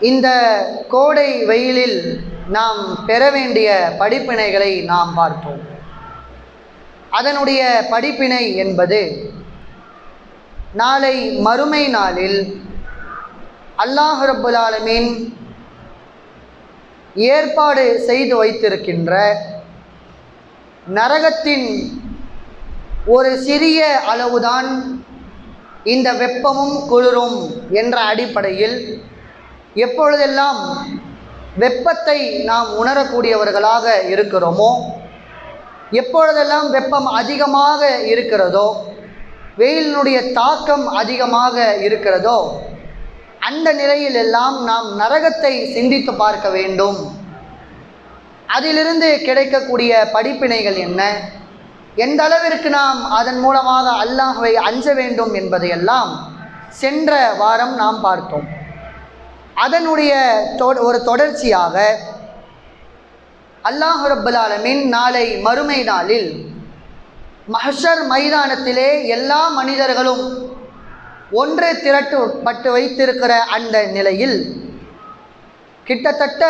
இந்த கோடை வெயிலில் நாம் பெற வேண்டிய படிப்பினைகளை நாம் பார்த்தோம் அதனுடைய படிப்பினை என்பது நாளை மறுமை நாளில் அல்லாஹ் ஏற்பாடு செய்து வைத்திருக்கின்ற நரகத்தின் ஒரு சிறிய அளவுதான் இந்த வெப்பமும் குளிரும் என்ற அடிப்படையில் எப்பொழுதெல்லாம் வெப்பத்தை நாம் உணரக்கூடியவர்களாக இருக்கிறோமோ எப்பொழுதெல்லாம் வெப்பம் அதிகமாக இருக்கிறதோ வெயிலினுடைய தாக்கம் அதிகமாக இருக்கிறதோ அந்த நிலையிலெல்லாம் நாம் நரகத்தை சிந்தித்து பார்க்க வேண்டும். அதிலிருந்து கிடைக்கக்கூடிய படிப்பினைகள் என்ன? எந்த அளவிற்கு நாம் அதன் மூலமாக அல்லாஹவை அஞ்ச வேண்டும் என்பதையெல்லாம் சென்ற வாரம் நாம் பார்த்தோம். அதனுடைய தொ- ஒரு தொடர்ச்சியாக அல்லாஹ் ரப்பல் நாளை மறுமை நாளில் மஹர் மைதானத்திலே எல்லா மனிதர்களும் ஒன்று திரட்டுப்பட்டு வைத்திருக்கிற அந்த நிலையில் கிட்டத்தட்ட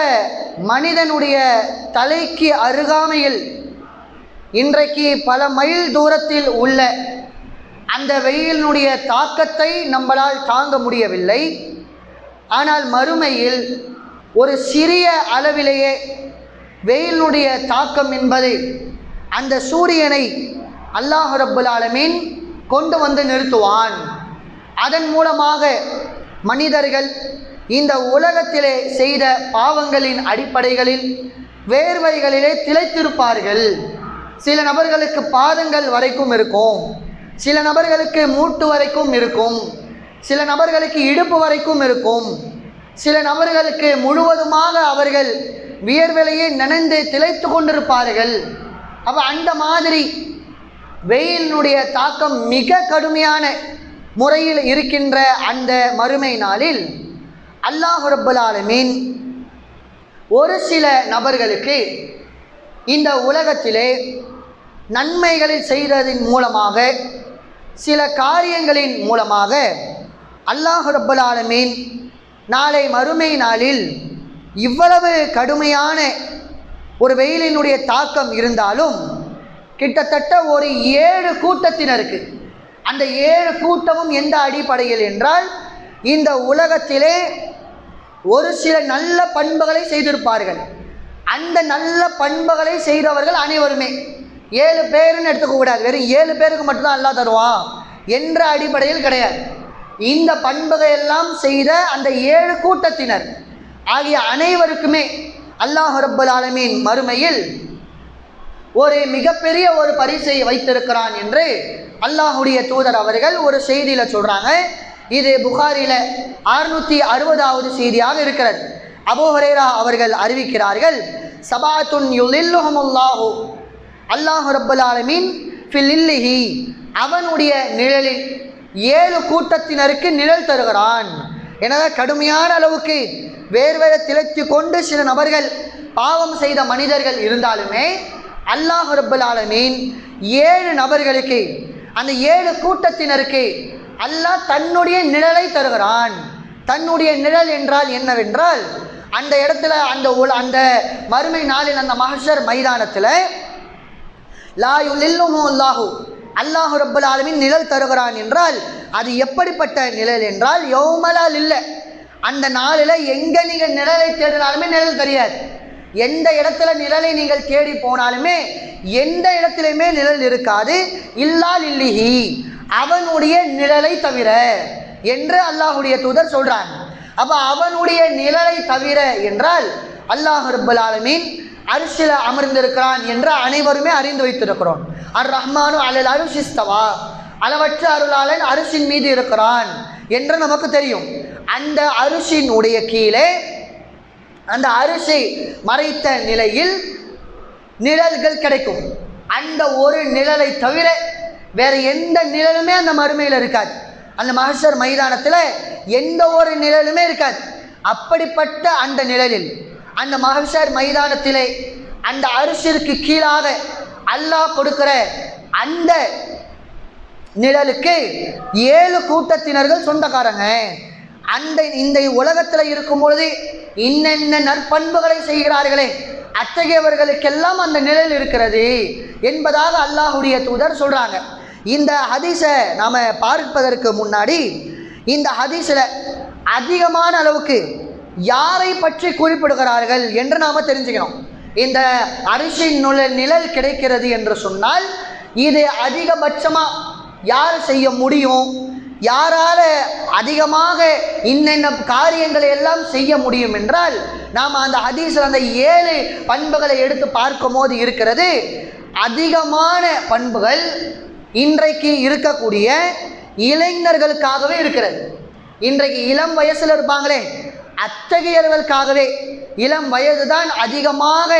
மனிதனுடைய தலைக்கு அருகாமையில் இன்றைக்கு பல மைல் தூரத்தில் உள்ள அந்த வெயிலினுடைய தாக்கத்தை நம்மளால் தாங்க முடியவில்லை. ஆனால் மறுமையில் ஒரு சிறிய அளவிலேயே வெயிலினுடைய தாக்கம் என்பது அந்த சூரியனை அல்லாஹ் ரப்புல் ஆலமீன் கொண்டு வந்து நிறுத்துவான். அதன் மூலமாக மனிதர்கள் இந்த உலகத்திலே செய்த பாவங்களின் அடிப்படைகளில் வேர்வைகளிலே திளைத்திருப்பார்கள். சில நபர்களுக்கு பாதங்கள் வரைக்கும் இருக்கும். சில நபர்களுக்கு மூட்டு வரைக்கும் இருக்கும். சில நபர்களுக்கு இடுப்பு வரைக்கும் இருக்கும். சில நபர்களுக்கு முழுவதுமாக அவர்கள் வியர்விலையே நனைந்து திளைத்து கொண்டிருப்பார்கள். அப்போ அந்த மாதிரி வெயிலினுடைய தாக்கம் மிக கடுமையான முறையில் இருக்கின்ற அந்த மறுமை நாளில் அல்லாஹ் ரப்பல் ஒரு சில நபர்களுக்கு இந்த உலகத்திலே நன்மைகளை செய்ததின் மூலமாக சில காரியங்களின் மூலமாக அல்லாஹ் ரப்பலாலமீன் நாளை மறுமை நாளில் இவ்வளவு கடுமையான ஒரு வெயிலினுடைய தாக்கம் இருந்தாலும் கிட்டத்தட்ட ஒரு ஏழு கூட்டத்தினருக்கு அந்த ஏழு கூட்டமும் எந்த அடிப்படையில் என்றால் இந்த உலகத்திலே ஒரு சில நல்ல பண்புகளை செய்திருப்பார்கள். அந்த நல்ல பண்புகளை செய்தவர்கள் அனைவருமே ஏழு பேருன்னு எடுத்துக்க கூடாது வெறும் ஏழு பேருக்கு மட்டும்தான் அல்லாஹ் தருவான் என்ற அடிப்படையில் கிடையாது. இந்த பண்புகையெல்லாம் செய்த அந்த ஏழு கூட்டத்தினர் ஆகிய அனைவருக்குமே அல்லாஹ் ரப்பல் ஆலமீன் மறுமையில் ஒரு மிகப்பெரிய ஒரு பரிசை வைத்திருக்கிறான் என்று அல்லாஹுடைய தூதர் அவர்கள் ஒரு செய்தியில் சொல்கிறாங்க இது புகாரில் அறுநூற்றி அறுபதாவது செய்தியாக இருக்கிறது. அபோஹரேரா அவர்கள் அறிவிக்கிறார்கள் சபாத்துன் யுலில்லுஹமுல்லாஹு. அல்லாஹு ரப்பல் ஆலமீன் ஃபில்லிஹி அவனுடைய நிழலில் ஏழு கூட்டத்தினருக்கு நிழல் தருகிறான். எனவே கடுமையான அளவுக்கு வேறு திளைத்து கொண்டு சில நபர்கள் பாவம் செய்த மனிதர்கள் இருந்தாலுமே அல்லாஹ் ரப்பல் ஆலமீன் ஏழு நபர்களுக்கு அந்த ஏழு கூட்டத்தினருக்கு அல்லாஹ் தன்னுடைய நிழலை தருகிறான். தன்னுடைய நிழல் என்றால் என்னவென்றால் அந்த இடத்துல அந்த அந்த மறுமை நாளில் அந்த மஹஷர் மைதானத்தில் லாயு லில்லுமோ அல்லாஹு அல்லாஹு ரப்பல் ஆலமின் நிழல் தருகிறான் என்றால் அது எப்படிப்பட்ட நிழல் என்றால் யோமலால் இல்லை. அந்த நாளில் எங்கே நீங்கள் நிழலை தேடினாலுமே நிழல் தெரியாது. எந்த இடத்துல நிழலை நீங்கள் தேடி போனாலுமே எந்த இடத்துலையுமே நிழல் இருக்காது. இல்லால் இல்லிஹி அவனுடைய நிழலை தவிர என்று அல்லாஹுடைய தூதர் சொல்றாங்க. அப்ப அவனுடைய நிழலை தவிர என்றால் அல்லாஹ் ரபுல் ஆலமீன் அரிசியில் அமர்ந்திருக்கிறான் என்று அனைவருமே அறிந்து வைத்திருக்கிறோம். அர் ரஹ்மானு அலல் அருஷிஸ்தவா அளவற்ற அருளாளன் அரிசின் மீது இருக்கிறான் என்று நமக்கு தெரியும். அந்த அரிசின் உடைய கீழே அந்த அரிசி மறைத்த நிலையில் நிழல்கள் கிடைக்கும். அந்த ஒரு நிழலை தவிர வேற எந்த நிழலுமே அந்த மறுமையில் இருக்காது. அந்த மகஷர் மைதானத்தில் எந்த ஒரு நிழலுமே இருக்காது. அப்படிப்பட்ட அந்த நிழலில் அந்த மகஷர் மைதானத்திலே அந்த அரிசிற்கு கீழாக அல்லாஹ் கொடுக்கிற அந்த நிழலுக்கு ஏழு கூட்டத்தினர்கள் சொந்தக்காரங்க. அந்த இந்த உலகத்தில் இருக்கும் பொழுது இன்னென்ன நற்பண்புகளை செய்கிறார்களே அத்தகையவர்களுக்கெல்லாம் அந்த நிழல் இருக்கிறது என்பதாக அல்லாஹுடைய தூதர் சொல்கிறாங்க இந்த ஹதீஸை நாம் பார்ப்பதற்கு முன்னாடி இந்த ஹதீஸில் அதிகமான அளவுக்கு யாரை பற்றி குறிப்பிடுகிறார்கள் என்று நாம தெரிஞ்சுக்கணும். இந்த அரிசி நுழல் நிழல் கிடைக்கிறது என்று சொன்னால் இது அதிகபட்சமாக யார் செய்ய முடியும்? யாரால அதிகமாக இன்னென்ன காரியங்களை எல்லாம் செய்ய முடியும் என்றால் நாம் அந்த ஹதீஸில் அந்த ஏழு பண்புகளை எடுத்து பார்க்கும் போது இருக்கிறது அதிகமான பண்புகள் இன்றைக்கு இருக்கக்கூடிய இளைஞர்களுக்காகவே இருக்கிறது. இன்றைக்கு இளம் வயசில் இருப்பாங்களே அத்தகையவர்களுக்காகவே இளம் வயது தான் அதிகமாக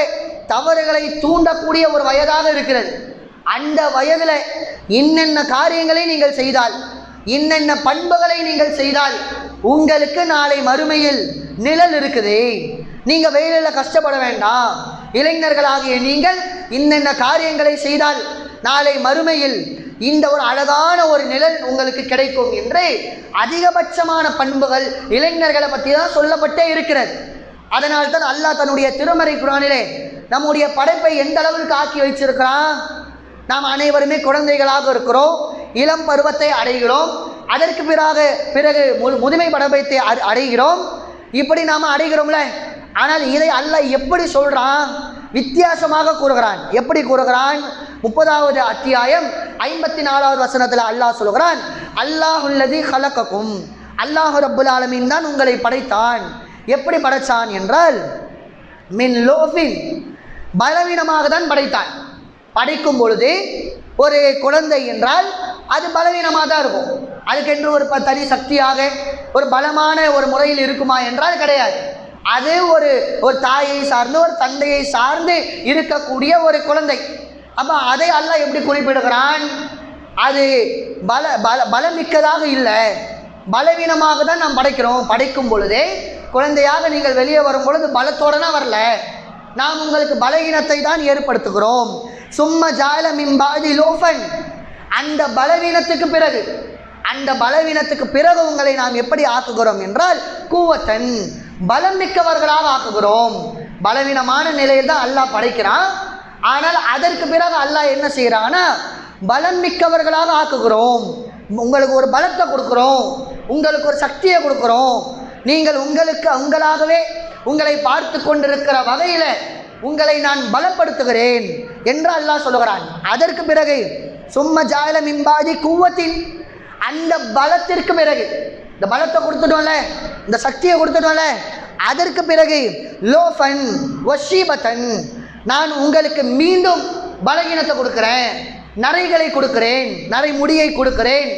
தவறுகளை தூண்டக்கூடிய ஒரு வயதாக இருக்கிறது. அந்த வயதில் இன்னென்ன காரியங்களை நீங்கள் செய்தால் இன்னென்ன பண்புகளை நீங்கள் செய்தால் உங்களுக்கு நாளை மறுமையில் நிழல் இருக்குது. நீங்கள் வெயிலில் கஷ்டப்பட வேண்டாம். இளைஞர்களாகிய நீங்கள் இன்னென்ன காரியங்களை செய்தால் நாளை மறுமையில் இந்த ஒரு அழகான ஒரு நிழல் உங்களுக்கு கிடைக்கும் என்று அதிகபட்சமான பண்புகள் இளைஞர்களை பற்றி தான் சொல்லப்பட்டே இருக்கிறது. அதனால் தான் அல்லாஹ் தன்னுடைய திருமறை குரானிலே நம்முடைய படைப்பை எந்த அளவுக்கு ஆக்கி வைச்சிருக்கிறான் நாம் அனைவருமே குழந்தைகளாக இருக்கிறோம் இளம் பருவத்தை அடைகிறோம் அதற்கு பிறகு பிறகு முதுமை படபத்தை அடைகிறோம். இப்படி நாம் அடைகிறோம்ல? ஆனால் இதை அல்லாஹ் எப்படி சொல்கிறான் வித்தியாசமாக கூறுகிறான். எப்படி கூறுகிறான்? முப்பதாவது அத்தியாயம் ஐம்பத்தி நாலாவது வசனத்தில் அல்லாஹ் சொல்கிறான் அல்லாஹுல்லதி ஹலக்கக்கும் அல்லாஹு ரப்புல் ஆலமீன் தான் உங்களை படைத்தான். எப்படி படைச்சான் என்றால் மின் லோஃபின் பலவீனமாக தான் படைத்தான். படைக்கும் பொழுது ஒரு குழந்தை என்றால் அது பலவீனமாக தான் இருக்கும். அதுக்கென்று ஒரு தனி சக்தியாக ஒரு பலமான ஒரு முறையில் இருக்குமா என்றால் கிடையாது. அது ஒரு ஒரு தாயை சார்ந்து ஒரு தந்தையை சார்ந்து இருக்கக்கூடிய ஒரு குழந்தை. அப்போ அதை அல்லாஹ் எப்படி குறிப்பிடுகிறான்? அது பல பல பலமிக்கதாக இல்லை. பலவீனமாக தான் நாம் படைக்கிறோம். படைக்கும் பொழுதே குழந்தையாக நீங்கள் வெளியே வரும் பொழுது பலத்தோடனா வரல. நாம் உங்களுக்கு பலவீனத்தை தான் ஏற்படுத்துகிறோம். சும்ம ஜால மிம்பாதி லோஃபன். அந்த பலவீனத்துக்கு பிறகு அந்த பலவீனத்துக்கு பிறகு உங்களை நாம் எப்படி ஆக்குகிறோம் என்றால் கூவத்தன். பலம் மிக்கவர்களாக ஆக்குகிறோம். பலவீனமான நிலையில் தான் அல்லாஹ் படைக்கிறான். ஆனால் அதற்கு பிறகு அல்லாஹ் என்ன செய்கிறான்னா பலம் மிக்கவர்களாக ஆக்குகிறோம். உங்களுக்கு ஒரு பலத்தை கொடுக்குறோம். உங்களுக்கு ஒரு சக்தியை கொடுக்குறோம். நீங்கள் உங்களுக்கு உங்களாகவே உங்களை பார்த்து கொண்டிருக்கிற வகையில் உங்களை நான் பலப்படுத்துகிறேன் என்று அல்லாஹ் சொல்லுகிறான். அதற்கு பிறகு சும்ம ஜாயல மிம்பாதி கூவத்தின் அந்த பலத்திற்கு பிறகு இந்த பலத்தை கொடுத்துட்டோம்ல இந்த சக்தியை கொடுத்துட்டோம்ல அதற்கு பிறகு லோஃபன் ஒஷீபத்தன் நான் உங்களுக்கு மீண்டும் பலகீனத்தை கொடுக்குறேன். நரைகளை கொடுக்குறேன். நரை முடியை கொடுக்குறேன்.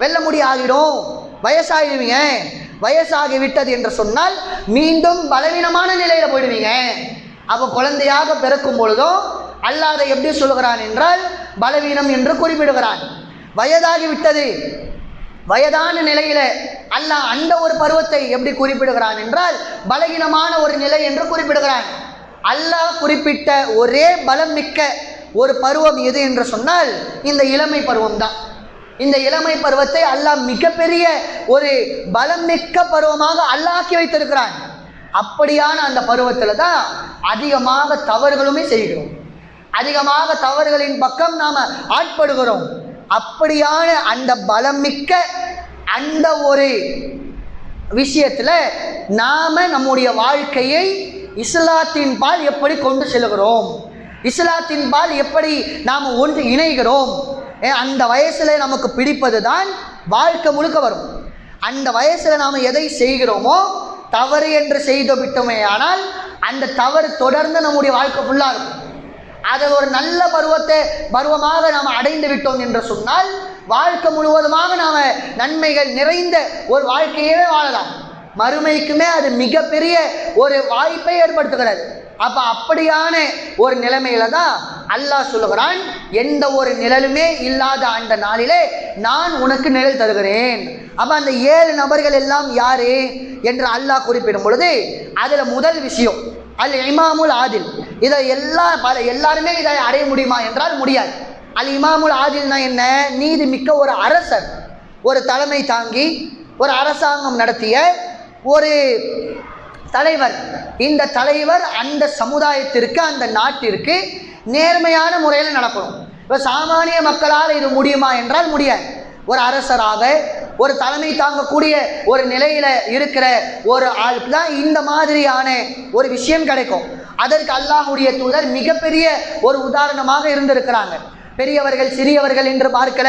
வெள்ள முடி ஆகிடும் வயசாகிடுவீங்க. வயசாகி விட்டது என்று சொன்னால் மீண்டும் பலவீனமான நிலையில் போயிடுவீங்க. அப்போ குழந்தையாக பிறக்கும் பொழுதும் அல்லாத எப்படி சொல்கிறான் என்றால் பலவீனம் என்று குறிப்பிடுகிறான். வயதாகி விட்டது. வயதான நிலையில அல்லாஹ் அந்த ஒரு பருவத்தை எப்படி குறிப்பிடுகிறான் என்றால் பலகீனமான ஒரு நிலை என்று குறிப்பிடுகிறான். அல்லாஹ் குறிப்பிட்ட ஒரே பலம் மிக்க ஒரு பருவம் எது என்று சொன்னால் இந்த இளமை பருவம் தான் இந்த இளமை பருவத்தை அல்லாஹ் மிகப்பெரிய ஒரு பலம் மிக்க பருவமாக அல்லாக்கி வைத்திருக்கிறான். அப்படியான அந்த பருவத்தில் தான் அதிகமாக தவறுகளுமே செய்கிறோம். அதிகமாக தவறுகளின் பக்கம் நாம் ஆட்படுகிறோம். அப்படியான அந்த பலம் மிக்க அந்த ஒரு விஷயத்தில் நாம் நம்முடைய வாழ்க்கையை இஸ்லாத்தின் பால் எப்படி கொண்டு செல்கிறோம்? இஸ்லாத்தின் பால் எப்படி நாம் ஒன்று இணைகிறோம்? ஏ, அந்த வயசில் நமக்கு பிடிப்பது தான் வாழ்க்கை முழுக்க வரும். அந்த வயசில் நாம் எதை செய்கிறோமோ தவறு என்று செய்து விட்டோமே ஆனால் அந்த தவறு தொடர்ந்து நம்முடைய வாழ்க்கை ஃபுல்லாக இருக்கும். அதை ஒரு நல்ல பருவத்தை பருவமாக நாம் அடைந்து விட்டோம் என்று சொன்னால் வாழ்க்கை முழுவதுமாக நாம் நன்மைகள் நிறைந்த ஒரு வாழ்க்கையவே வாழலாம். மறுமைக்குமே அது மிகப்பெரிய ஒரு வாய்ப்பை ஏற்படுத்துகிறது. அப்போ அப்படியான ஒரு நிலைமையில தான் அல்லாஹ் சொல்லுகிறான் எந்த ஒரு நிழலுமே இல்லாத அந்த நாளிலே நான் உனக்கு நிழல் தருகிறேன். அப்போ அந்த ஏழு நபர்கள் எல்லாம் யாரு என்று அல்லாஹ் குறிப்பிடும் பொழுது அதில் முதல் விஷயம் அல் இமாமுல் ஆதில். இதை எல்லா பல எல்லாருமே இதை அடைய முடியுமா என்றால் முடியாது. அல் இமாமுல் ஆதில்னா என்ன? நீதி மிக்க ஒரு அரசர் ஒரு தலைமை தாங்கி ஒரு அரசாங்கம் நடத்திய ஒரு தலைவர். இந்த தலைவர் அந்த சமுதாயத்திற்கு அந்த நாட்டிற்கு நேர்மையான முறையில் நடக்கணும். இப்போ சாமானிய மக்களால் இது முடியுமா என்றால் முடியாது. ஒரு அரசராக ஒரு தலைமை தாங்கக்கூடிய ஒரு நிலையில் இருக்கிற ஒரு ஆளுக்கு தான் இந்த மாதிரியான ஒரு விஷயம் கிடைக்கும். அதற்கு அல்லாஹுடைய தூதர் மிகப்பெரிய ஒரு உதாரணமாக இருந்திருக்கிறாங்க. பெரியவர்கள் சிறியவர்கள் என்று பார்க்கல.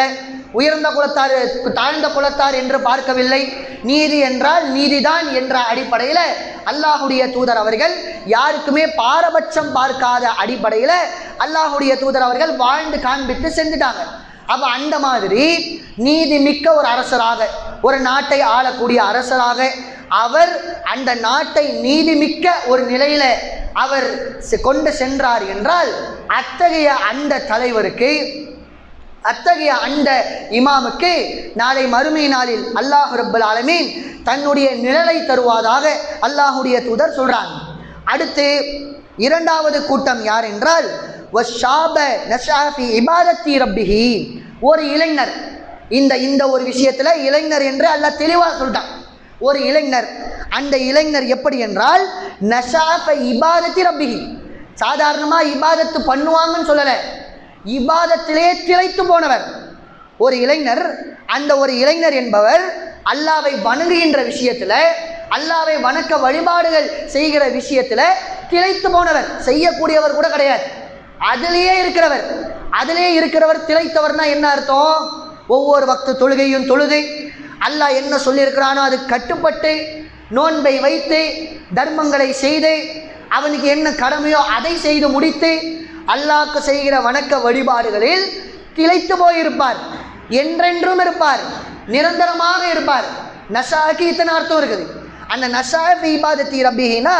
உயர்ந்த குலத்தார் தாழ்ந்த குலத்தார் என்று பார்க்கவில்லை. நீதி என்றால் நீதிதான் என்ற அடிப்படையில் அல்லாஹுடைய தூதர் அவர்கள் யாருக்குமே பாரபட்சம் பார்க்காத அடிப்படையில் அல்லாஹுடைய தூதர் அவர்கள் வாழ்ந்து காண்பித்து செஞ்சுட்டாங்க. அப்போ அந்த மாதிரி நீதி மிக்க ஒரு அரசராக ஒரு நாட்டை ஆளக்கூடிய அரசராக அவர் அந்த நாட்டை நீதிமிக்க ஒரு நிலையில அவர் செ- கொண்டு சென்றார் என்றால் அத்தகைய அந்த தலைவருக்கு அத்தகைய அந்த இமாமுக்கு நாளை மறுமை நாளில் அல்லாஹ் ரப்பல் ஆலமீன் தன்னுடைய நிழலை தருவதாக அல்லாஹுடைய தூதர் சொல்கிறாங்க அடுத்து இரண்டாவது கூட்டம் யார் என்றால் நஷாஃபி இபாதத்தி ரப்பிஹி. ஒரு இளைஞர் இந்த இந்த ஒரு விஷயத்தில் இளைஞர் என்று அல்லாஹ் தெளிவாக சொல்லிட்டான் ஒரு இளைஞர். அந்த இளைஞர் எப்படி என்றால் நஷாஃப இபாதத்தி ரப்பிகி சாதாரணமாக இபாதத்து பண்ணுவாங்கன்னு சொல்லலை. இபாதத்திலே திளைத்து போனவர். ஒரு இளைஞர் அந்த ஒரு இளைஞர் என்பவர் அல்லாவை வணங்குகின்ற விஷயத்தில் அல்லாவை வணக்க வழிபாடுகள் செய்கிற விஷயத்தில் திளைத்து போனவர். செய்யக்கூடியவர் கூட கிடையாது. அதிலேயே இருக்கிறவர். அதிலே இருக்கிறவர் திளைத்தவர்னா என்ன அர்த்தம்? ஒவ்வொரு வக்து தொழுகையும் தொழுது அல்லாஹ் என்ன சொல்லியிருக்கிறானோ அது கட்டுப்பட்டு நோன்பை வைத்து தர்மங்களை செய்து அவனுக்கு என்ன கடமையோ அதை செய்து முடித்து அல்லாஹ்க்கு செய்கிற வணக்க வழிபாடுகளில் திளைத்து போயிருப்பார். என்றென்றும் இருப்பார். நிரந்தரமாக இருப்பார். நஷாக்கு இத்தனை அர்த்தம் இருக்குது. அந்த நஷா இபாதத்தி ரபிஹினா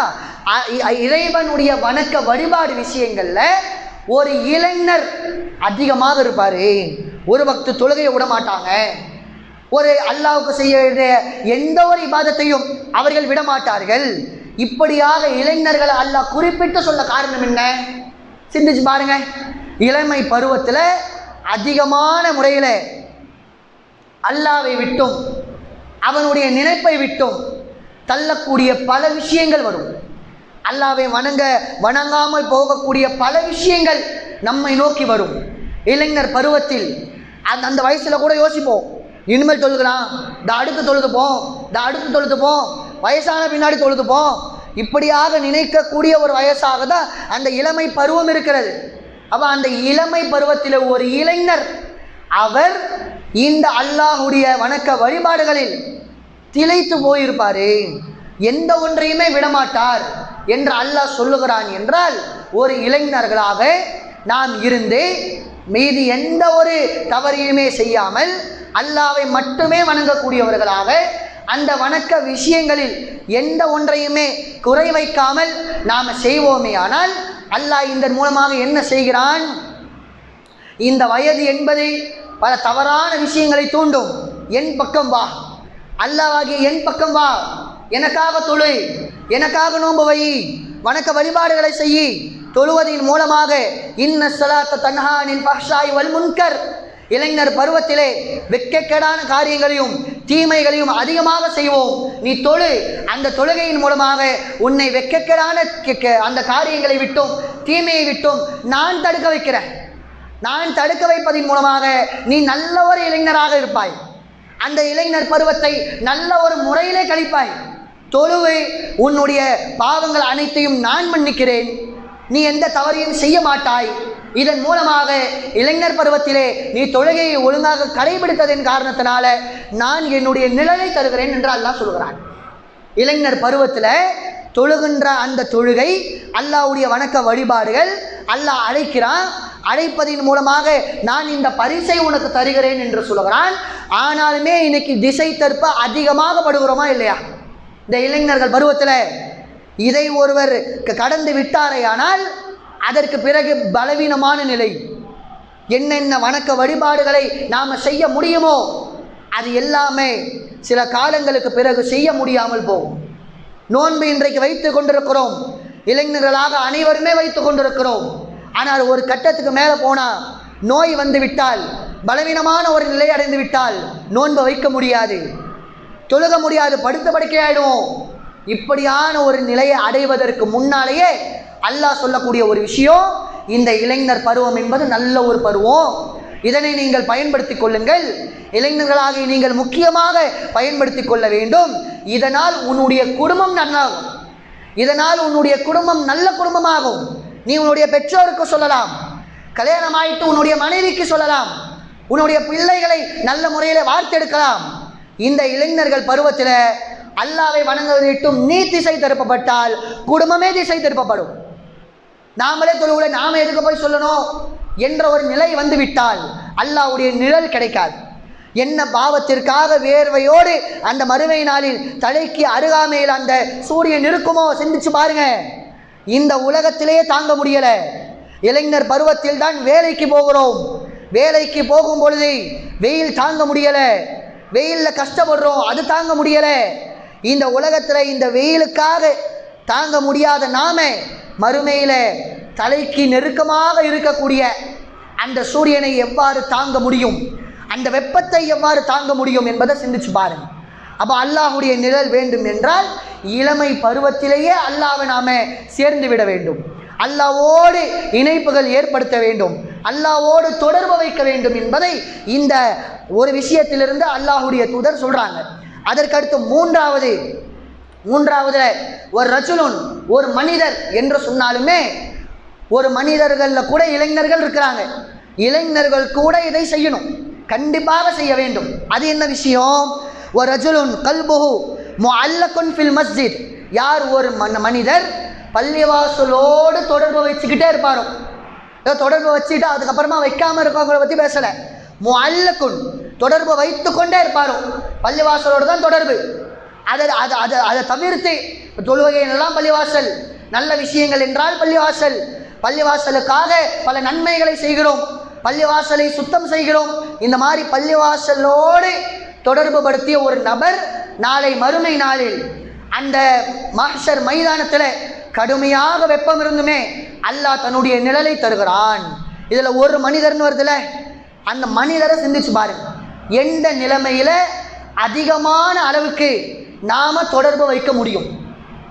இறைவனுடைய வணக்க வழிபாடு விஷயங்களில் ஒரு இளைஞர் அதிகமாக இருப்பார். ஒரு பக்து தொழுகையை விட மாட்டாங்க ஒரு அல்லாவுக்கு செய்ய எந்த ஒரு இபாதத்தையும் அவர்கள் விடமாட்டார்கள். இப்படியாக இளைஞர்களை அல்லாஹ் குறிப்பிட்டு சொல்ல காரணம் என்ன? சிந்திச்சு பாருங்க. இளமை பருவத்தில் அதிகமான முறையில் அல்லாவை விட்டும் அவனுடைய நினைப்பை விட்டும் தள்ளக்கூடிய பல விஷயங்கள் வரும். அல்லாவை வணங்க வணங்காமல் போகக்கூடிய பல விஷயங்கள் நம்மை நோக்கி வரும். இளைஞர் பருவத்தில் அந்த அந்த வயசில் கூட யோசிப்போம். இனிமேல் தொழுகிறான் இந்த அடுத்து தொழுதுப்போம். இந்த அடுத்து தொழுதுப்போம். வயசான பின்னாடி தொழுதுப்போம். இப்படியாக நினைக்கக்கூடிய ஒரு வயசாக தான் அந்த இளமை பருவம் இருக்கிறது. அப்போ அந்த இளமை பருவத்தில் ஒரு இளைஞர் அவர் இந்த அல்லாஹுடைய வணக்க வழிபாடுகளில் திளைத்து போயிருப்பாரு. எந்த ஒன்றையுமே விடமாட்டார் என்று அல்லாஹ் சொல்லுகிறான் என்றால் ஒரு இளைஞர்களாக நாம் இருந்து மீதி எந்த ஒரு தவறையுமே செய்யாமல் அல்லாவை மட்டுமே வணங்கக்கூடியவர்களாக அந்த வணக்க விஷயங்களில் எந்த ஒன்றையுமே குறை வைக்காமல் நாம் செய்வோமே. ஆனால் அல்லாஹ் இதன் மூலமாக என்ன செய்கிறான்? இந்த வயது என்பது பல தவறான விஷயங்களை தூண்டும். என் பக்கம் வா. அல்லாவாகிய என் பக்கம் வா. எனக்காக தொழு. எனக்காக நோன்பு வை. வணக்க வழிபாடுகளை செய்யி. தொழுவதின் மூலமாக இன்ன சலாத்த தன்ஹானின் பஹ்ஷாய் வல் முன்கர். இளைஞர் பருவத்திலே வெட்கக்கேடான காரியங்களையும் தீமைகளையும் அதிகமாக செய்வோம். நீ தொழு. அந்த தொழுகையின் மூலமாக உன்னை வெட்கக்கேடான அந்த காரியங்களை விட்டும் தீமையை விட்டும் நான் தடுக்க வைக்கிறேன். நான் தடுக்க வைப்பதன் மூலமாக நீ நல்ல ஒரு இளைஞராக இருப்பாய். அந்த இளைஞர் பருவத்தை நல்ல ஒரு முறையிலே கழிப்பாய். தொழுவு உன்னுடைய பாவங்கள் அனைத்தையும் நான் மன்னிக்கிறேன். நீ எந்த தவறையும் செய்ய மாட்டாய். இதன் மூலமாக இளைஞர் பருவத்திலே நீ தொழுகையை ஒழுங்காக கடைபிடித்ததன் காரணத்தினால நான் என்னுடைய நிழலை தருகிறேன் என்று அல்லாஹ் சொல்கிறான். இளைஞர் பருவத்தில் தொழுகின்ற அந்த தொழுகை அல்லாஹ்வுடைய வணக்க வழிபாடுகள் அல்லாஹ் அழைக்கிறான். அழைப்பதின் மூலமாக நான் இந்த பரிசை உனக்கு தருகிறேன் என்று சொல்கிறான். ஆனாலுமே இன்னைக்கு திசை தற்ப அதிகமாக படுகிறோமா இல்லையா? இந்த இளைஞர்கள் பருவத்தில் இதை ஒருவர் க- கடந்து விட்டாரேயானால் அதற்கு பிறகு பலவீனமான நிலை. என்னென்ன வணக்க வழிபாடுகளை நாம் செய்ய முடியுமோ அது எல்லாமே சில காலங்களுக்கு பிறகு செய்ய முடியாமல் போகும். நோன்பு இன்றைக்கு வைத்து கொண்டிருக்கிறோம். இளைஞர்களாக அனைவருமே வைத்து கொண்டிருக்கிறோம். ஆனால் ஒரு கட்டத்துக்கு மேலே போனால் நோய் வந்து விட்டால் பலவீனமான ஒரு நிலை அடைந்து விட்டால் நோன்பை வைக்க முடியாது. தொழுக முடியாது படுத்த படுக்கையாயிடும் இப்படியான ஒரு நிலையை அடைவதற்கு முன்னாலேயே அல்லாஹ் சொல்லக்கூடிய ஒரு விஷயம் இந்த இளைஞர் பருவம் என்பது நல்ல ஒரு பருவம். இதனை நீங்கள் பயன்படுத்திக் கொள்ளுங்கள். இளைஞர்களாகி நீங்கள் முக்கியமாக பயன்படுத்திக் கொள்ள வேண்டும். இதனால் உன்னுடைய குடும்பம் நன்னாகும் இதனால் உன்னுடைய குடும்பம் நல்ல குடும்பமாகும். நீ உன்னுடைய பெற்றோருக்கு சொல்லலாம். கல்யாணம் ஆயிட்டு உன்னுடைய மனைவிக்கு சொல்லலாம். உன்னுடைய பிள்ளைகளை நல்ல முறையில் வார்த்தெடுக்கலாம். இந்த இளைஞர்கள் பருவத்தில் அல்லாவை வணங்குவதை விட்டும் நீ திசை திருப்பப்பட்டால் குடும்பமே திசை திருப்பப்படும். நாமளே தொழுவுல நாம எதுக்கு போய் சொல்லணும்? என்ற ஒரு நிலை வந்து விட்டால் அல்லாஹ்வுடைய நிழல் கிடைக்காது. என்ன பாவத்திற்காக வேர்வையோடு அந்த மறுமை நாளில் தலைக்கு அருகாமையில் அந்த சூரியன் இருக்குமோ? சிந்திச்சு பாருங்க. இந்த உலகத்திலேயே தாங்க முடியல. இளைஞர் பருவத்தில் தான் வேலைக்கு போகிறோம். வேலைக்கு போகும் பொழுது வெயில் தாங்க முடியல. வெயிலில் கஷ்டப்படுறோம். அது தாங்க முடியலை. இந்த உலகத்தில் இந்த வெயிலுக்காக தாங்க முடியாத நாம மறுமையில் தலைக்கு நெருக்கமாக இருக்கக்கூடிய அந்த சூரியனை எவ்வாறு தாங்க முடியும்? அந்த வெப்பத்தை எவ்வாறு தாங்க முடியும் என்பதை சிந்திச்சு பாருங்க. அப்போ அல்லாஹுடைய நிழல் வேண்டும் என்றால் இளமை பருவத்திலேயே அல்லாவை நாம சேர்ந்து விட வேண்டும். அல்லாவோடு இணைப்புகள் ஏற்படுத்த வேண்டும். அல்லாவோடு தொடர்பு வைக்க வேண்டும் என்பதை இந்த ஒரு விஷயத்திலிருந்து அல்லாஹுடைய தூதர் சொல்றாங்க. அதற்கடுத்து மூன்றாவது மூன்றாவதுல ஒரு ரச்சுலுன் ஒரு மனிதர் என்று சொன்னாலுமே ஒரு மனிதர்களில் கூட இளைஞர்கள் இருக்கிறாங்க. இளைஞர்கள் கூட இதை செய்யணும். கண்டிப்பாக செய்ய வேண்டும். அது என்ன விஷயம்? ஒரு ரஜுலுன் கல்புஹு முஅல்லகுன் ஃபில் மஸ்ஜித். யார் ஒரு மன மனிதர்? பள்ளிவாசலோடு தொடர்பு வச்சுக்கிட்டே இருப்பாரோ. ஏதோ தொடர்பு வச்சுட்டு அதுக்கப்புறமா வைக்காமல் இருக்கவங்களை பற்றி பேசலை. முஅல்லகுன் தொடர்பு வைத்து கொண்டே இருப்பாரோ. பள்ளிவாசலோடு தான் தொடர்பு. அதை அதை அதை அதை தவிர்த்து தொழுவகையெல்லாம் பள்ளிவாசல். நல்ல விஷயங்கள் என்றால் பள்ளிவாசல். பள்ளிவாசலுக்காக பல நன்மைகளை செய்கிறோம். பள்ளிவாசலை சுத்தம் செய்கிறோம். இந்த மாதிரி பள்ளிவாசலோடு தொடர்பு படுத்திய ஒரு நபர் நாளை மறுமை நாளில் அந்த மாஸ்டர் மைதானத்தில் கடுமையாக வெப்பம் இருந்துமே அல்லாஹ் தன்னுடைய நிழலை தருகிறான். இதில் ஒரு மனிதர்னு வருதுல? அந்த மனிதரை சிந்திச்சு பாருங்க. எந்த நிலைமையில் அதிகமான அளவுக்கு நாம் தொடர்பு வைக்க முடியும்?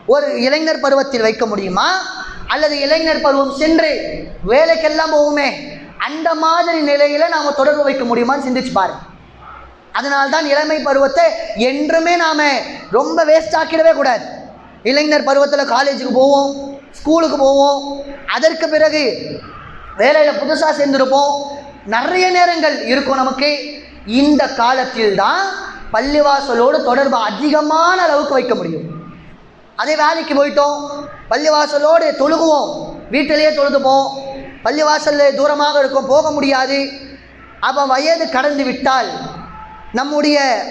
ஒரு இளைஞர் பருவத்தில் வைக்க முடியுமா? அல்லது இளைஞர் பருவம் சென்று வேலைக்கெல்லாம் போகுமே? அந்த மாதிரி நிலையில் நாம் தொடர்பு வைக்க முடியுமான்னு சிந்திச்சு பாருங்க அதனால்தான் இளமை பருவத்தை என்றுமே நாம் ரொம்ப வேஸ்ட் ஆக்கிடவே கூடாது. இளைஞர் பருவத்தில் காலேஜுக்கு போவோம் ஸ்கூலுக்கு போவோம் அதற்கு பிறகு வேலையில் புதுசாக சேர்ந்துருப்போம். நிறைய நேரங்கள் இருக்கும் நமக்கு. இந்த காலத்தில் தான் பள்ளிவாசலோடு தொடர்பு அதிகமான அளவுக்கு வைக்க முடியும். அதே வேலைக்கு போயிட்டோம். பள்ளிவாசலோடு தொழுகுவோம். வீட்டிலேயே தொழுதுப்போம். பள்ளிவாசலில் தூரமாக இருக்கும் போக முடியாது. அப்போ வயது கடந்து விட்டால் நம்முடைய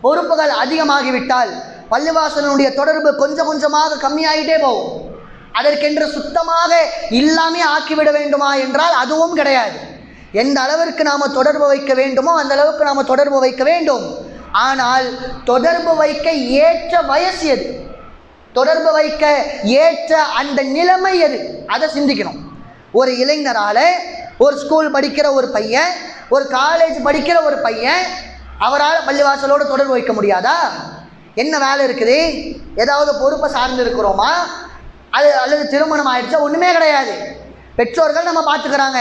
பொறுப்புகள் அதிகமாகிவிட்டால் பள்ளிவாசலனுடைய தொடர்பு கொஞ்சம் கொஞ்சமாக கம்மியாகிட்டே போகும். அதற்கென்று சுத்தமாக இல்லாமே ஆக்கிவிட வேண்டுமா என்றால் அதுவும் கிடையாது. எந்த அளவிற்கு நாம் தொடர்பு வைக்க வேண்டுமோ அந்த அளவுக்கு நாம் தொடர்பு வைக்க வேண்டும். ஆனால் தொடர்பு வைக்க ஏற்ற வயசு எது? தொடர்பு வைக்க ஏற்ற அந்த நிலைமை எது? அதை சிந்திக்கணும். ஒரு இளைஞரால் ஒரு ஸ்கூல் படிக்கிற ஒரு பையன் ஒரு காலேஜ் படிக்கிற ஒரு பையன் அவரால் பள்ளிவாசலோடு தொடர்பு வைக்க முடியாதா? என்ன வேலை இருக்குது? ஏதாவது பொறுப்பை சார்ந்து இருக்கிறோமா? அது அல்லது திருமணம் ஆயிடுச்சா? ஒன்றுமே கிடையாது. பெற்றோர்கள் நம்ம பார்த்துக்கிறாங்க.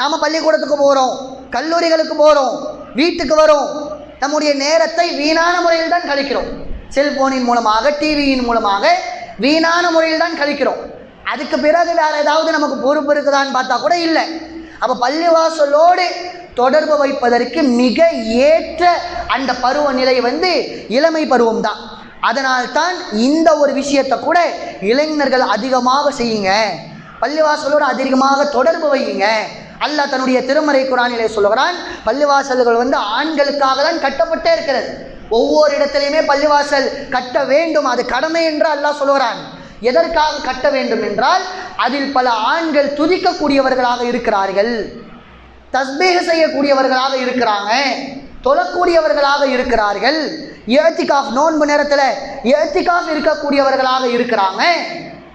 நாம் பள்ளிக்கூடத்துக்கு போகிறோம் கல்லூரிகளுக்கு போகிறோம் வீட்டுக்கு வரோம். நம்முடைய நேரத்தை வீணான முறையில் தான் கழிக்கிறோம். செல்போனின் மூலமாக டிவியின் மூலமாக வீணான முறையில் தான் கழிக்கிறோம். அதுக்கு பிறகு வேறு ஏதாவது நமக்கு பொறுப்பு இருக்குதான்னு பார்த்தா கூட இல்லை. அப்போ பள்ளிவாசலோடு தொடர்பு வைப்பதற்கு மிக ஏற்ற அந்த பருவநிலை வந்து இளமை பருவம் தான். அதனால்தான் இந்த ஒரு விஷயத்தை கூட இளைஞர்கள் அதிகமாக செய்யுங்க. பள்ளிவாசலோடு அதிகமாக தொடர்பு வையுங்க. அல்லாஹ் தன்னுடைய திருமறை குரானிலே சொல்லுகிறான் பள்ளிவாசல்கள் வந்து ஆண்களுக்காக தான் கட்டப்பட்டே இருக்கிறது. ஒவ்வொரு இடத்துலையுமே பள்ளிவாசல் கட்ட வேண்டும் அது கடமை என்று அல்லாஹ் சொல்லுகிறான். எதற்காக கட்ட வேண்டும் என்றால் அதில் பல ஆண்கள் துதிக்கக்கூடியவர்களாக இருக்கிறார்கள். தஸ்பீக செய்யக்கூடியவர்களாக இருக்கிறாங்க தொழக்கூடியவர்களாக இருக்கிறார்கள். ஏத்திகாஃப் நோன்பு நேரத்தில் ஏத்திகாஃப் இருக்கக்கூடியவர்களாக இருக்கிறாங்க.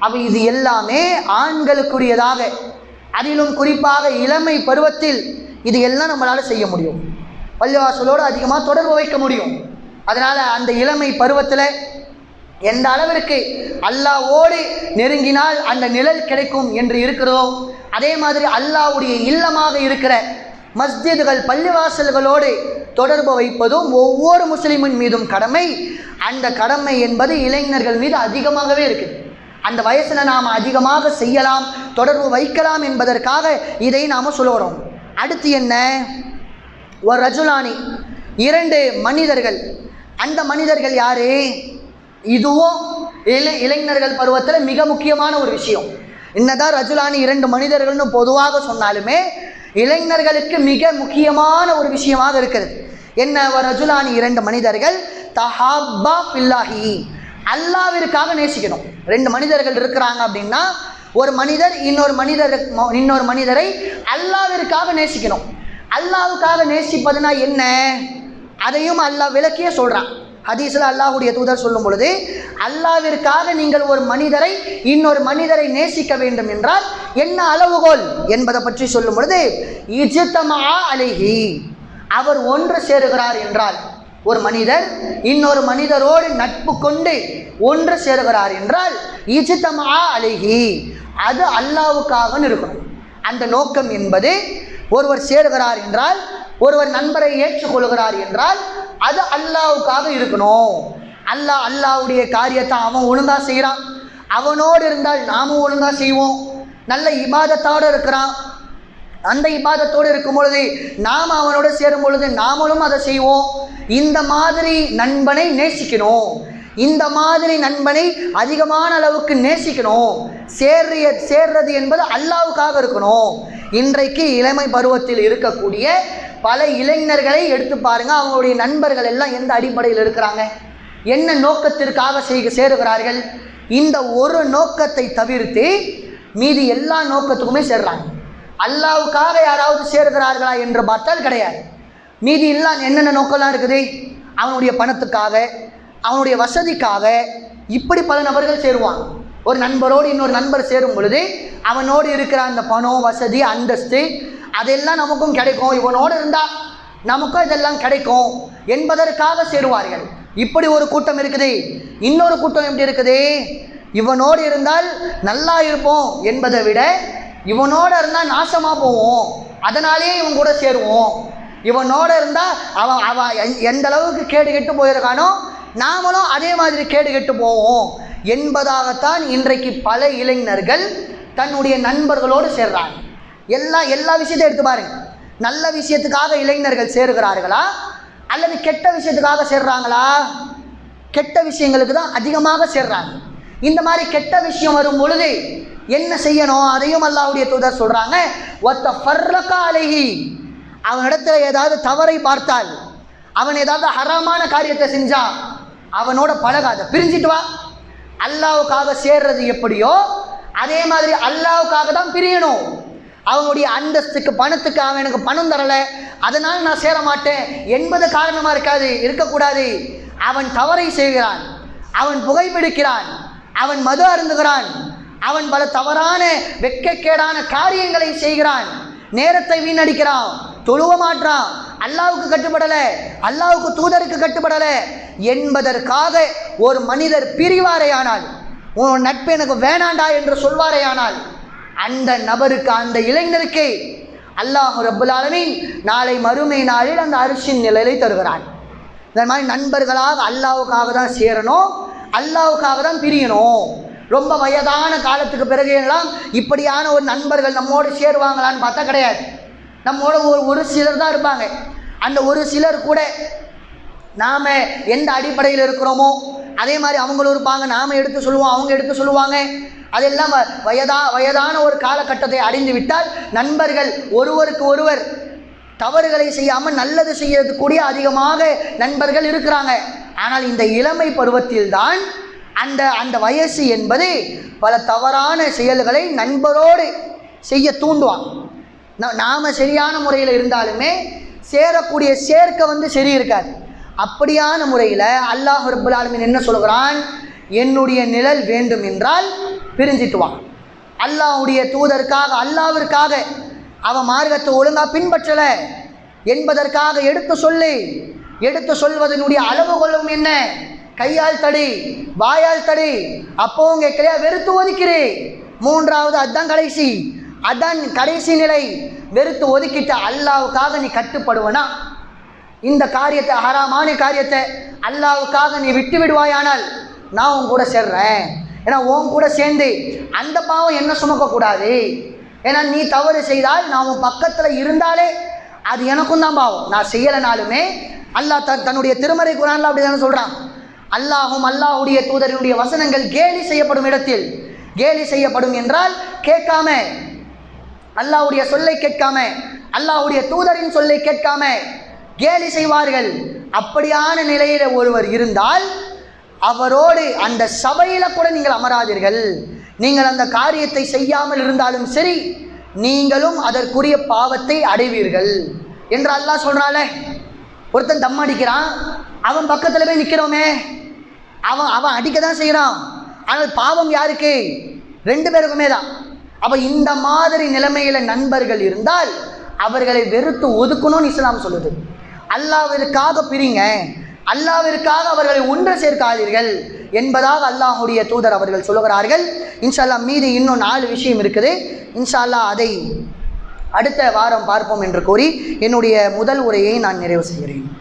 அப்போ இது எல்லாமே ஆண்களுக்குரியதாக அதிலும் குறிப்பாக இளமை பருவத்தில் இது எல்லாம் நம்மளால் செய்ய முடியும். பள்ளிவாசலோடு அதிகமாக தொடர்பு வைக்க முடியும். அதனால் அந்த இளமை பருவத்தில் எந்த அளவிற்கு அல்லாவோடு நெருங்கினால் அந்த நிழல் கிடைக்கும் என்று இருக்கிறதோ அதே மாதிரி அல்லாவுடைய இல்லமாக இருக்கிற மஸ்ஜிதுகள் பள்ளிவாசல்களோடு தொடர்பு வைப்பதும் ஒவ்வொரு முஸ்லிமின் மீதும் கடமை. அந்த கடமை என்பது இளைஞர்கள் மீது அதிகமாகவே இருக்குது. அந்த வயசில் நாம் அதிகமாக செய்யலாம் தொடர்பு வைக்கலாம் என்பதற்காக இதை நாம் சொல்லுகிறோம். அடுத்து என்ன? ஒரு ரஜுலானி இரண்டு மனிதர்கள். அந்த மனிதர்கள் யார்? இதுவும் இளை இளைஞர்கள் பருவத்தில் மிக முக்கியமான ஒரு விஷயம். என்னதான் ரஜுலானி இரண்டு மனிதர்கள்னு பொதுவாக சொன்னாலுமே இளைஞர்களுக்கு மிக முக்கியமான ஒரு விஷயமாக இருக்கிறது. என்ன ரஜுலானி இரண்டு மனிதர்கள்? தஹாபா பில்லாஹி அல்லாவிற்காக நேசிக்கணும். ரெண்டு மனிதர்கள் இருக்கிறாங்க அப்படின்னா ஒரு மனிதர் இன்னொரு மனிதர் இன்னொரு மனிதரை அல்லாவிற்காக நேசிக்கணும். அல்லாவுக்காக நேசிப்பதுனா என்ன? அதையும் அல்லாஹ் விளக்கியே சொல்கிறான் ஹதீஸில் அல்லாஹுடைய தூதர் சொல்லும் பொழுது அல்லாவிற்காக நீங்கள் ஒரு மனிதரை இன்னொரு மனிதரை நேசிக்க வேண்டும் என்றால் என்ன அளவுகோல்? என்பதை பற்றி சொல்லும் பொழுது இஜித்தமா அழகி அவர் ஒன்று சேருகிறார் என்றால் ஒரு மனிதர் இன்னொரு மனிதரோடு நட்பு கொண்டு ஒன்று சேருகிறார் என்றால் இஜித்தமா அழகி அது அல்லாவுக்காக இருக்கணும். அந்த நோக்கம் என்பது ஒருவர் சேருகிறார் என்றால் ஒருவர் நண்பரை ஏற்றுக்கொள்கிறார் என்றால் அது அல்லாவுக்காக இருக்கணும். அல்லாஹ் அல்லாவுடைய காரியத்தை அவன் ஒழுங்காக செய்கிறான். அவனோடு இருந்தால் நாமும் ஒழுங்காக செய்வோம். நல்ல இபாதத்தோடு இருக்கிறான். அந்த இபாதத்தோடு இருக்கும் பொழுது நாம் அவனோடு சேரும் பொழுது நாமளும் அதை செய்வோம். இந்த மாதிரி நண்பனை நேசிக்கணும். இந்த மாதிரி நண்பனை அதிகமான அளவுக்கு நேசிக்கணும். சேர்றிய சேர்றது என்பது அல்லாவுக்காக இருக்கணும். இன்றைக்கு இளமை பருவத்தில் இருக்கக்கூடிய பல இளைஞர்களை எடுத்து பாருங்க. அவங்களுடைய நண்பர்கள் எல்லாம் எந்த அடிப்படையில் இருக்கிறாங்க? என்ன நோக்கத்திற்காக செய்க சேருகிறார்கள்? இந்த ஒரு நோக்கத்தை தவிர்த்து மீதி எல்லா நோக்கத்துக்குமே சேர்றாங்க. அல்லாவுக்காக யாராவது சேர்கிறார்களா என்று பார்த்தால் கிடையாது. மீதி இல்லாமல் என்னென்ன நோக்கம்லாம் இருக்குது? அவனுடைய பணத்துக்காக அவனுடைய வசதிக்காக இப்படி பல நபர்கள் சேருவான் ஒரு நண்பரோடு இன்னொரு நண்பர் சேரும் பொழுது அவனோடு இருக்கிற அந்த பணம் வசதி அந்தஸ்து அதெல்லாம் நமக்கும் கிடைக்கும். இவனோடு இருந்தால் நமக்கும் இதெல்லாம் கிடைக்கும் என்பதற்காக சேருவார்கள். இப்படி ஒரு கூட்டம் இருக்குது. இன்னொரு கூட்டம் எப்படி இருக்குது? இவனோடு இருந்தால் நல்லா இருப்போம் என்பதை விட இவனோட இருந்தால் நாசமாக போவோம். அதனாலேயே இவன் கூட சேருவோம். இவனோட இருந்தால் அவன் அவன் எந்- எந்த அளவுக்கு கேடு கெட்டு போயிருக்கானோ நாமளும் அதே மாதிரி கேடு கெட்டு போவோம். என்பதாகத்தான் இன்றைக்கு பல இளைஞர்கள் தன்னுடைய நண்பர்களோடு சேர்றாங்க. எல்லா எல்லா விஷயத்தையும் எடுத்து பாருங்க. நல்ல விஷயத்துக்காக இளைஞர்கள் சேருகிறார்களா? அல்லது கெட்ட விஷயத்துக்காக சேர்றாங்களா? கெட்ட விஷயங்களுக்கு தான் அதிகமாக சேர்றாங்க. இந்த மாதிரி கெட்ட விஷயம் வரும் பொழுது என்ன செய்யணும்? அதையும் அல்லாவுடைய தூதர் சொல்றாங்க. ஒத்த ஃபர்ரகா அவன் இடத்துல ஏதாவது தவறை பார்த்தால் அவன் ஏதாவது ஹராமான காரியத்தை செஞ்சா அவனோட பழகாத பிரிஞ்சிட்டு வா. அல்லாவுக்காக சேர்றது எப்படியோ அதே மாதிரி அல்லாவுக்காக தான் பிரியணும். அவனுடைய அந்தஸ்துக்கு பணத்துக்கு அவன் எனக்கு பணம் தரலை. அதனால் நான் சேர மாட்டேன். என்பது காரணமாக இருக்காது இருக்கக்கூடாது. அவன் தவறை செய்கிறான். அவன் புகைப்பிடிக்கிறான் அவன் மது அருந்துகிறான். அவன் பல தவறான வெட்கக்கேடான காரியங்களை செய்கிறான். நேரத்தை வீணடிக்கிறான். தொழுவ மாற்றான் அல்லாவுக்கு கட்டுப்படலை. அல்லாவுக்கு தூதருக்கு கட்டுப்படலை. என்பதற்காக ஒரு மனிதர் பிரிவாரேயானால் உன் நட்பு எனக்கு வேணாண்டா என்று சொல்வாரேயானால் அந்த நபருக்கு அந்த இளைஞருக்கு அல்லாஹ் ரபுல்லாலமின் நாளை மறுமை நாளில் அந்த அரிசின் நிழலை தருகிறான். இந்த மாதிரி நண்பர்களாக அல்லாவுக்காக தான் சேரணும். அல்லாவுக்காக தான் பிரியணும். ரொம்ப வயதான காலத்துக்கு பிறகு எல்லாம் இப்படியான ஒரு நண்பர்கள் நம்மோடு சேருவாங்களான்னு பார்த்தா கிடையாது. நம்மோட ஒரு ஒரு சிலர் தான் இருப்பாங்க. அந்த ஒரு சிலர் கூட நாம் எந்த அடிப்படையில் இருக்கிறோமோ அதே மாதிரி அவங்களும் இருப்பாங்க. நாம் எடுத்து சொல்லுவோம் அவங்க எடுத்து சொல்லுவாங்க. அதெல்லாம் வயதா வயதான ஒரு காலகட்டத்தை அடைந்து விட்டால் நண்பர்கள் ஒருவருக்கு ஒருவர் தவறுகளை செய்யாமல் நல்லது செய்யறதுக்கூடிய அதிகமாக நண்பர்கள் இருக்கிறாங்க. ஆனால் இந்த இளமை பருவத்தில்தான் அந்த அந்த வயசு என்பது பல தவறான செயல்களை நண்பரோடு செய்ய தூண்டுவான். ந நாம சரியான முறையில் இருந்தாலுமே சேரக்கூடிய சேர்க்கை வந்து சரி இருக்காது. அப்படியான முறையில் அல்லாஹ் ரப்புல் ஆலமீன் என்ன சொல்கிறான்? என்னுடைய நிழல் வேண்டும் என்றால் பிரிஞ்சிட்டுவான். அல்லாஹுடைய அல்லாஹ்வுடைய தூதருக்காக அல்லாவிற்காக அவன் மார்க்கத்தை ஒழுங்காக பின்பற்றலை என்பதற்காக எடுத்து சொல்லு. எடுத்து சொல்வதனுடைய அளவுகளும் என்ன? கையால் தடி வாயால் தடி அப்பவும் கேட்கலையா? வெறுத்து ஒதுக்கிறே. மூன்றாவது அதுதான் கடைசி. அதான் கடைசி நிலை. வெறுத்து ஒதுக்கிட்ட அல்லாவுக்காக நீ கட்டுப்படுவனா? இந்த காரியத்தை ஹராமான காரியத்தை அல்லாவுக்காக நீ விட்டு விடுவாயானால் நான் உன் கூட சேர்றேன். ஏன்னா உன் கூட சேர்ந்து அந்த பாவம் என்ன சுமக்கக்கூடாது? ஏன்னா நீ தவறு செய்தால் நான் உன் பக்கத்தில் இருந்தாலே அது எனக்கும் தான் பாவம். நான் செய்யலைனாலுமே அல்லாஹ் தன்னுடைய திருமறை குரான்ல அப்படி தானே சொல்கிறான் அல்லாஹும் அல்லாஹுடைய தூதரினுடைய வசனங்கள் கேலி செய்யப்படும் இடத்தில் கேலி செய்யப்படும் என்றால் கேட்காம அல்லாஹுடைய சொல்லை கேட்காம அல்லாஹுடைய தூதரின் சொல்லை கேட்காம கேலி செய்வார்கள். அப்படியான நிலையில் ஒருவர் இருந்தால் அவரோடு அந்த சபையில கூட நீங்கள் அமராதீர்கள். நீங்கள் அந்த காரியத்தை செய்யாமல் இருந்தாலும் சரி நீங்களும் அதற்குரிய பாவத்தை அடைவீர்கள். என்று அல்லாஹ் சொல்றாளே ஒருத்தன் தம் அடிக்கிறான் அவன் பக்கத்தில் போய் நிற்கிறோமே அவன் அவன் அடிக்க தான் செய்கிறான் ஆனால் பாவம் யாருக்கு? ரெண்டு பேருக்குமே தான். அப்போ இந்த மாதிரி நிலைமையில் நண்பர்கள் இருந்தால் அவர்களை வெறுத்து ஒதுக்கணும்னு இஸ்லாம் சொல்லுது. அல்லாவிற்காக பிரிங்க. அல்லாவிற்காக அவர்களை ஒன்று சேர்க்காதீர்கள் என்பதாக அல்லாஹுடைய தூதர் அவர்கள் சொல்லுகிறார்கள். இன்ஷால்லா மீது இன்னும் நாலு விஷயம் இருக்குது. இன்ஷால்லா அதை அடுத்த வாரம் பார்ப்போம் என்று கூறி என்னுடைய முதல் உரையை நான் நிறைவு செய்கிறேன்.